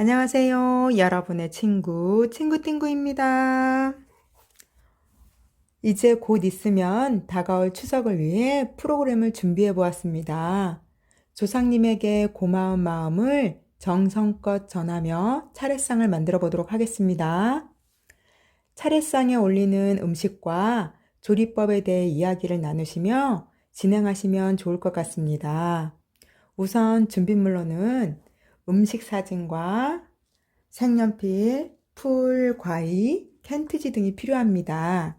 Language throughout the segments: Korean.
안녕하세요. 여러분의 친구, 친구띵구입니다. 이제 곧 있으면 다가올 추석을 위해 프로그램을 준비해 보았습니다. 조상님에게 고마운 마음을 정성껏 전하며 차례상을 만들어 보도록 하겠습니다. 차례상에 올리는 음식과 조리법에 대해 이야기를 나누시며 진행하시면 좋을 것 같습니다. 우선 준비물로는 음식 사진과 색연필, 풀, 과일, 캔트지 등이 필요합니다.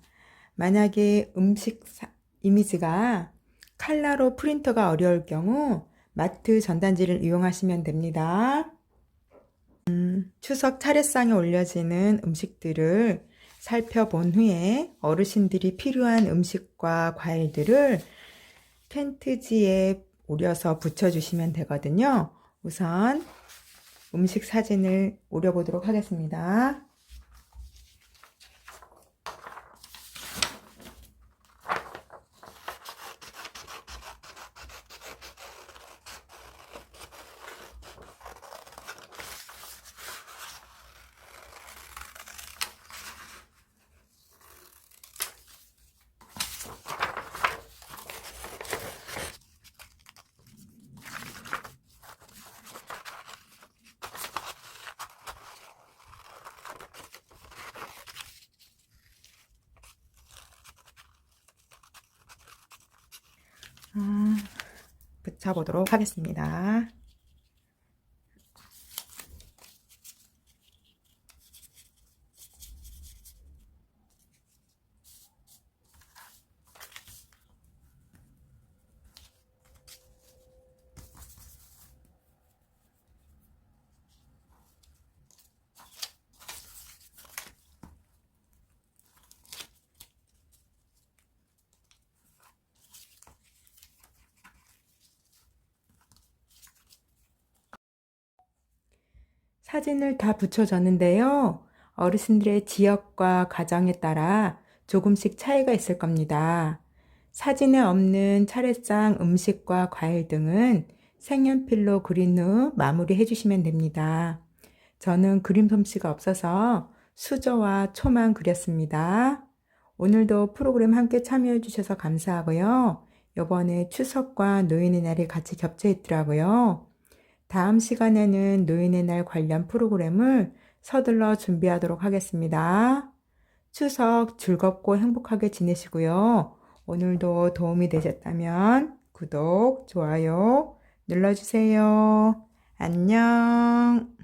만약에 음식 사- 이미지가 칼라로 프린터가 어려울 경우 마트 전단지를 이용하시면 됩니다. 음, 추석 차례상에 올려지는 음식들을 살펴본 후에 어르신들이 필요한 음식과 과일들을 캔트지에 오려서 붙여주시면 되거든요. 우선 음식 사진을 오려보도록 하겠습니다. 붙여보도록 하겠습니다. 사진을 다 붙여줬는데요. 어르신들의 지역과 가정에 따라 조금씩 차이가 있을 겁니다. 사진에 없는 차례상 음식과 과일 등은 색연필로 그린 후 마무리해 주시면 됩니다. 저는 그림 솜씨가 없어서 수저와 초만 그렸습니다. 오늘도 프로그램 함께 참여해 주셔서 감사하고요. 이번에 추석과 노인의 날이 같이 겹쳐 있더라고요. 다음 시간에는 노인의 날 관련 프로그램을 서둘러 준비하도록 하겠습니다. 추석 즐겁고 행복하게 지내시고요. 오늘도 도움이 되셨다면 구독, 좋아요 눌러주세요. 안녕.